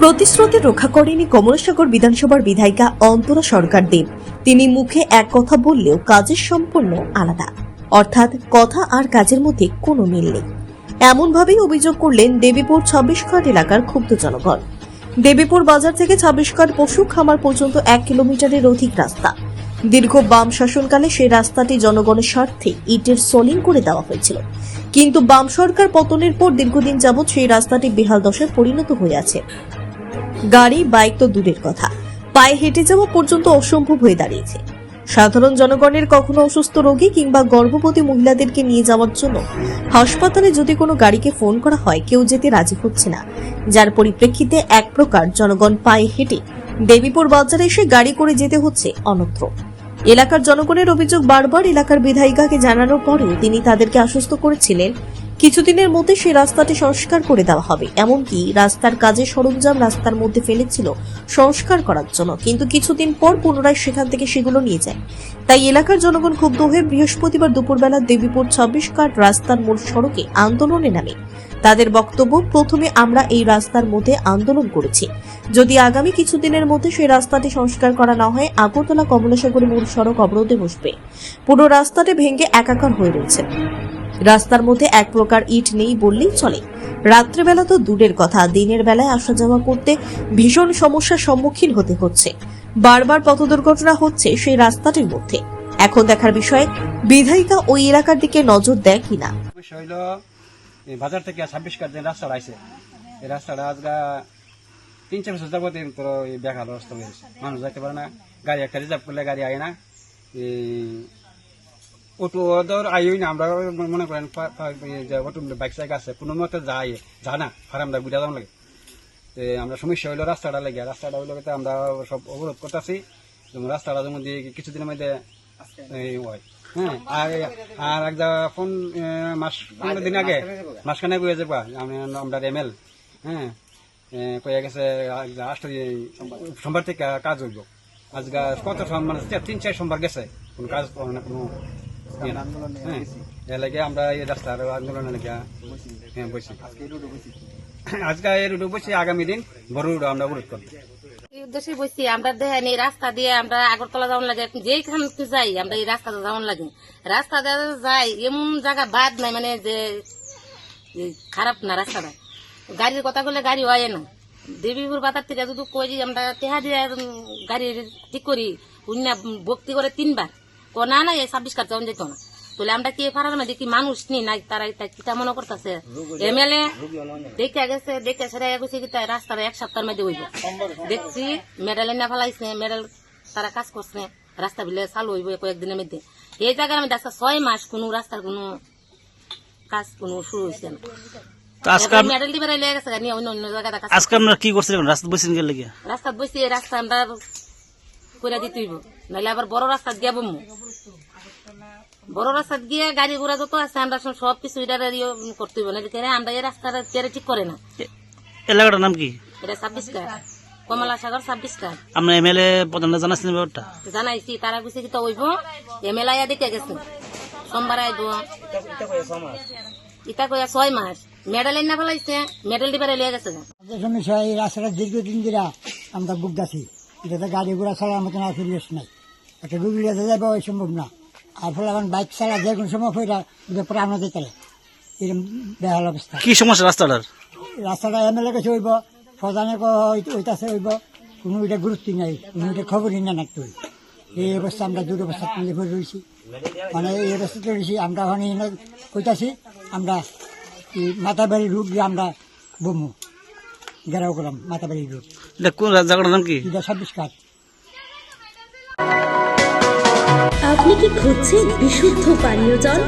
প্রতিশ্রুতি রক্ষা করেনি কমলাসাগর বিধানসভার বিধায়িকা অন্তরা সরকার দেব। তিনি মুখে এক কথা বললেও কাজের সম্পূর্ণ আলাদা। অর্থাৎ কথা আর কাজের মধ্যে কোনো মিল নেই। এমনভাবেই অভিযোগ করলেন দেবীপুর ছাব্বিশ ঘাট এলাকার ক্ষুব্ধ জনগণ। দেবীপুর বাজার থেকে ছাব্বিশ ঘাট পশু খামার পর্যন্ত এক কিলোমিটারের অধিক রাস্তা। দীর্ঘ বাম শাসনকালে সেই রাস্তাটি জনগণের স্বার্থে ইটের সলিং করে দেওয়া হয়েছিল। কিন্তু বাম সরকার পতনের পর দীর্ঘদিন যাবৎ সেই রাস্তাটি বেহাল দশায় পরিণত হয়ে আছে। গাড়ি, বাইক তো দূরের কথা। পায়ে হেঁটে যাওয়া পর্যন্ত অসম্ভব হয়ে দাঁড়িয়েছে। সাধারণ জনগণের কখনো অসুস্থ রোগী কিংবা গর্ভবতী মহিলাদেরকে নিয়ে যাওয়ার জন্য হাসপাতালে যদি কোনো গাড়িকে ফোন করা হয়, কেউ যেতে রাজি হচ্ছে না। যার পরিপ্রেক্ষিতে এক প্রকার জনগণ পায়ে হেঁটে দেবীপুর বাজারে এসে গাড়ি করে যেতে হচ্ছে অন্যত্র। এলাকার জনগণের অভিযোগ বারবার এলাকার বিধায়িকাকে জানানোর পরেও তিনি তাদেরকে আশ্বস্ত করেছিলেন কিছুদিনের মধ্যে সেই রাস্তাটি সংস্কার করে দেওয়া হবে। এমনকি রাস্তার কাজে সরঞ্জাম রাস্তার মধ্যে ফেলেছিল সংস্কার করার জন্য। কিন্তু কিছুদিন পর পুনরায় সেখান থেকে সেগুলো নিয়ে যায়। তাই এলাকার জনগণ ক্ষুব্ধ হয়ে বৃহস্পতিবার দুপুরবেলা দেবীপুর ছাব্বিশ কাট রাস্তার মূল সড়কে আন্দোলনে নামে। তাদের বক্তব্য, প্রথমে আমরা এই রাস্তার মধ্যে আন্দোলন করেছি। যদি আগামী কিছুদিনের মধ্যে সেই রাস্তাটি সংস্কার করা না হয়, আগরতলা কমলাসাগর মূল সড়ক অবরোধে বসবে। পুরো রাস্তাটি ভেঙে একাকার হয়ে রয়েছে। রাস্তার মধ্যে এক প্রকার ইট নেই বললেই চলে। রাত্রেবেলা তো দূরের কথা, দিনের বেলায় আসা যাওয়া করতে ভীষণ সমস্যার সম্মুখীন হতে হচ্ছে। বারবার পথ দুর্ঘটনা হচ্ছে সেই রাস্তাটির মধ্যে। এখন দেখার বিষয়ে বিধায়িকা ওই এলাকার দিকে নজর দেয় কিনা। বাজার থেকে ছাব্বিশ কার যে রাস্তাটা আইছে, এই রাস্তাটা আজকে তিন, চার বছর যাবত তোর এই বেকার অবস্থা হয়েছে মানুষ যাইতে পারে না, গাড়ি একটা রিজার্ভ করলে গাড়ি আয় না। অটো ধর আইই না, আমরা মনে করেন অটো বাইক, সাইক আছে, কোনো মতে যায় না ফার্মটা বুঝা যাওয়া লাগে আমরা সমস্যা হইল রাস্তাটা লেগে রাস্তাটা হইল আমরা সব অবরোধ করতেছি রাস্তাটা যেমন দিয়ে কিছুদিনের মধ্যে হয় হ্যাঁ আর আর একটা ফোন মাস পনেরো দিন আগে মাসখানে কয়ে যাবা আমি আমরা এমএল হ্যাঁ কয়ে গেছে আষ্ট সোমবার থেকে কাজ হইব আজকে কত সোম- মানে তিন, চার সোমবার গেছে, কোনো কাজ করে না কোনো ইয়ে। হ্যাঁ। আমরা এই রাস্তার হ্যাঁ বসি। আজকে এই রুটে বসি। আগামী দিন বড় রুট আমরা অবরোধ করব। এই উদ্দেশ্যে বসছি আমরা দেখেন এই রাস্তা দিয়ে আমরা আগরতলা যাওয়ার লাগে যেইখান যাই আমরা এই যাওয়ার লাগে। রাস্তা দিয়ে যাই এমন জায়গা বাদ নাই মানে যে খারাপ না রাস্তাটা। গাড়ির কথা বলে গাড়ি হয় না। দেবীপুর বাজার থেকে যদি কই আমরা তেহা দিয়ে গাড়ি ঠিক করি উন্না ভক্তি করে তিনবার। ক না না এই ছাব্বিশ কার যাওয়া যেত না। তাহলে আমরা কি পারার মধ্যে কি মানুষ নি? নাই তারা কিতা মনে করতেছে? এমএলএ দেখে গেছে দেখে সেটা গেছে কি তাই রাস্তাটা এক সপ্তাহের মধ্যে হইব। দেখছি মেডেল এনে ফেলাইছে মেডেল তারা কাজ করছে রাস্তা বিলে চালু হইব কয়েকদিনের মধ্যে। এই জায়গার মধ্যে আজকে ছয় মাস কোনো রাস্তার কোনো কাজ কোনো শুরু হয়েছে না। তো আজকে আপ- লেগে গেছে নিয়ে অন্য অন্য জায়গায় কাজ আজকে কি করছিলেন? রাস্তা গেলে রাস্তা বসে রাস্তা আমরা করে দিতে হইব। নাহলে আবার বড় রাস্তা দিয়ে বমু। বড় রাস্তা গিয়ে গাড়ি ঘোড়া যত আছে আমরা সব কিছু ইয়ে করতে হইব। না আমরা এই রাস্তাটা তেরে ঠিক করে না? এলাকাটার নাম কি? এটা ছাব্বিশ কার কমলা সাগর ছাব্বিশ কার আপনার এমএলএ প্রধানরা জানাচ্ছিলেন ব্যাপারটা? জানাইছি তারা গুছে কিতা হইব। এমএলএ আয়া দেখে গেছে। সোমবার আইব। ইটা কইয়া ছয় মাস। মেডেল এনে ফেলাইছে। মেডেল দিবার লিয়ে গেছে। রাস্তাটা দীর্ঘদিন আমরা বুকদাছি এটাতে গাড়ি ঘোড়া চালার মতন আর পরিবেশ নাই। একটা রুগী রেখে যাবে ওই সম্ভব না। আর ফলে এখন বাইক ছাড়া যে কোনো সময় ফেরা এটা প্রাণ হতে চলে এরকম বেহাল অবস্থা। কি সমস্যা রাস্তাটার? রাস্তাটা এম এল এমএলএ কাছে হইব প্রধানে ওইটাছে হইব। কোনো এটা গুরুত্ব নাই কোনো এটা খবরই না নাকতে হইব এই অবস্থা আমরা দূর অবস্থা তুলে পড়ে রয়েছি মানে এই অবস্থাতে রয়েছি আমরা ওখানে কইতাছি আমরা এই মাথাবাড়ি রুট দিয়ে আমরা বমু। গেরাও করলাম রুট এটা কোন জায়গাটার নাম কি? ছাব্বিশ কাঠ আপনি কি খুঁজছেন বিশুদ্ধ পানীয় জল?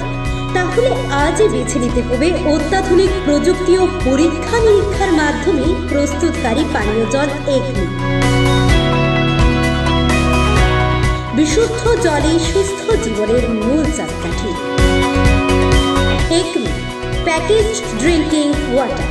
তাহলে আজই বেছে নিতে হবে অত্যাধুনিক প্রযুক্তি ও পরীক্ষা নিরীক্ষার মাধ্যমে প্রস্তুতকারী পানীয় জল এগনি। বিশুদ্ধ জলে সুস্থ জীবনের মূল চাকাঠি। Acme package drinking water